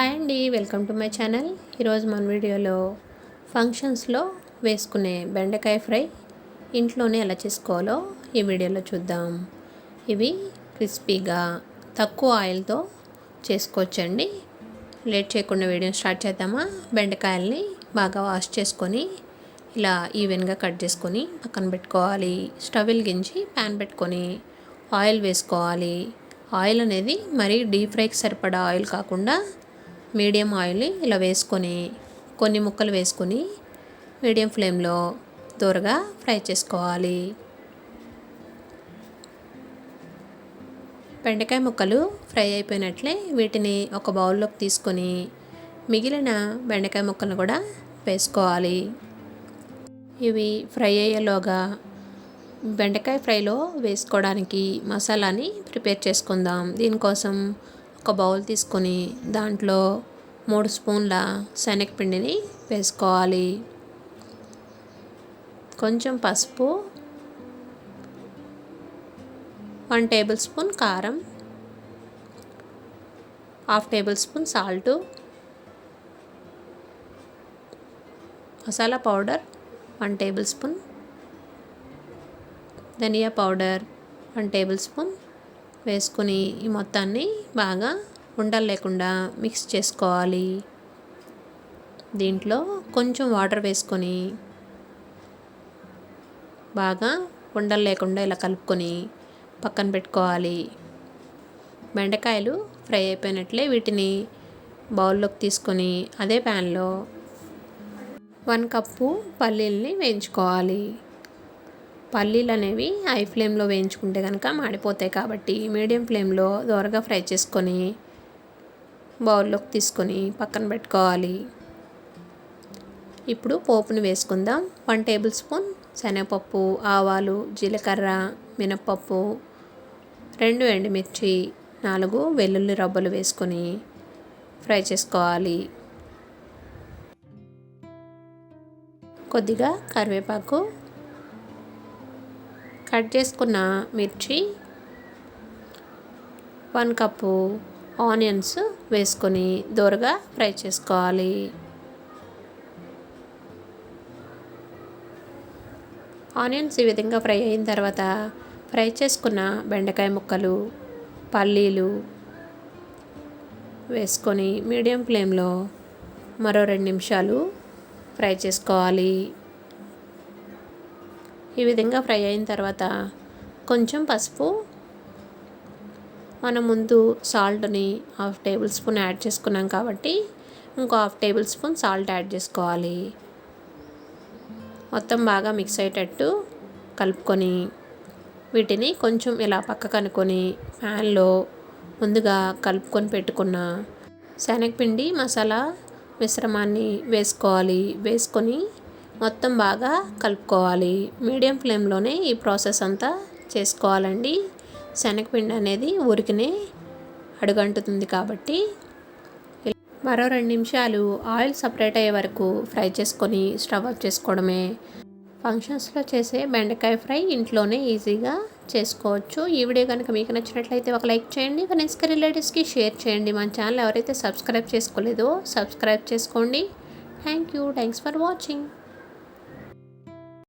Hi అండి welcome to my channel. ఈరోజు మన వీడియోలో ఫంక్షన్స్లో వేసుకునే బెండకాయ ఫ్రై ఇంట్లోనే ఎలా చేసుకోవాలో ఈ వీడియోలో చూద్దాం. ఇవి క్రిస్పీగా తక్కువ ఆయిల్తో చేసుకోవచ్చండి. లేట్ చేయకుండా వీడియో స్టార్ట్ చేద్దామా? బెండకాయల్ని బాగా వాష్ చేసుకొని ఇలా ఈవెన్గా కట్ చేసుకొని పక్కన పెట్టుకోవాలి. స్టవ్ వెలిగించి ప్యాన్ పెట్టుకొని ఆయిల్ వేసుకోవాలి. ఆయిల్ అనేది మరీ డీప్ ఫ్రైకి సరిపడా ఆయిల్ కాకుండా మీడియం ఆయిల్ ఇలా వేసుకొని కొన్ని ముక్కలు వేసుకొని మీడియం ఫ్లేమ్లో దూరగా ఫ్రై చేసుకోవాలి. బెండకాయ ముక్కలు ఫ్రై అయిపోయినట్లే వీటిని ఒక బౌల్లోకి తీసుకొని మిగిలిన బెండకాయ ముక్కలను కూడా వేసుకోవాలి. ఇవి ఫ్రై అయ్యేలోగా బెండకాయ ఫ్రైలో వేసుకోవడానికి మసాలాని ప్రిపేర్ చేసుకుందాం. దీనికోసం ఒక బౌల్ తీసుకొని దాంట్లో మూడు స్పూన్ల శనగపిండిని వేసుకోవాలి. కొంచెం పసుపు వన్ టేబుల్ స్పూన్ కారం half tablespoon salt masala powder one tablespoon ధనియా పౌడర్ వన్ టేబుల్ స్పూన్ వేసుకొని ఈ మొత్తాన్ని బాగా ఉండలు లేకుండా మిక్స్ చేసుకోవాలి. దీంట్లో కొంచెం వాటర్ వేసుకొని బాగా ఉండలు లేకుండా ఇలా కలుపుకొని పక్కన పెట్టుకోవాలి. బెండకాయలు ఫ్రై అయిపోయినట్లే వీటిని బౌల్లోకి తీసుకొని అదే ప్యాన్లో వన్ కప్పు పల్లీల్ని వేయించుకోవాలి. పల్లీలు అనేవి హై ఫ్లేమ్లో వేయించుకుంటే కనుక మాడిపోతాయి కాబట్టి మీడియం ఫ్లేమ్లో దోరగా ఫ్రై చేసుకొని బౌల్లోకి తీసుకొని పక్కన పెట్టుకోవాలి. ఇప్పుడు పోపుని వేసుకుందాం. వన్ టేబుల్ స్పూన్ శనగపప్పు ఆవాలు జీలకర్ర మినప్పప్పు రెండు ఎండుమిర్చి నాలుగు వెల్లుల్లి రబ్బలు వేసుకొని ఫ్రై చేసుకోవాలి. కొద్దిగా కరివేపాకు కట్ చేసుకున్న మిర్చి వన్ కప్పు ఆనియన్స్ వేసుకొని దోరగా ఫ్రై చేసుకోవాలి. ఆనియన్స్ ఈ విధంగా ఫ్రై అయిన తర్వాత ఫ్రై చేసుకున్న బెండకాయ ముక్కలు పల్లీలు వేసుకొని మీడియం ఫ్లేమ్లో మరో రెండు నిమిషాలు ఫ్రై చేసుకోవాలి. ఈ విధంగా ఫ్రై అయిన తర్వాత కొంచెం పసుపు. మనం ముందు సాల్ట్ని హాఫ్ టేబుల్ స్పూన్ యాడ్ చేసుకున్నాం కాబట్టి ఇంకో half table spoon salt add చేసుకోవాలి. మొత్తం బాగా మిక్స్ అయ్యేటట్టు కలుపుకొని వీటిని కొంచెం ఇలా పక్కకు అనుకొని ప్యాన్లో ముందుగా కలుపుకొని పెట్టుకున్న శనగపిండి మసాలా మిశ్రమాన్ని వేసుకోవాలి. వేసుకొని మొత్తం బాగా కలుపుకోవాలి. మీడియం ఫ్లేమ్లోనే ఈ ప్రాసెస్ అంతా చేసుకోవాలండి. శనగపిండి అనేది ఉరికినే అడుగంటుతుంది కాబట్టి మరో రెండు నిమిషాలు ఆయిల్ సపరేట్ అయ్యే వరకు ఫ్రై చేసుకొని స్టవ్ ఆఫ్ చేసుకోవడమే. ఫంక్షన్స్లో చేసే బెండకాయ ఫ్రై ఇంట్లోనే ఈజీగా చేసుకోవచ్చు. ఈ వీడియో కనుక మీకు నచ్చినట్లయితే ఒక లైక్ చేయండి. ఫ్రెండ్స్ రిలేటివ్స్కి షేర్ చేయండి. మన ఛానల్ ఎవరైతే సబ్స్క్రైబ్ చేసుకోలేదో సబ్స్క్రైబ్ చేసుకోండి. Thank you. Thanks for watching.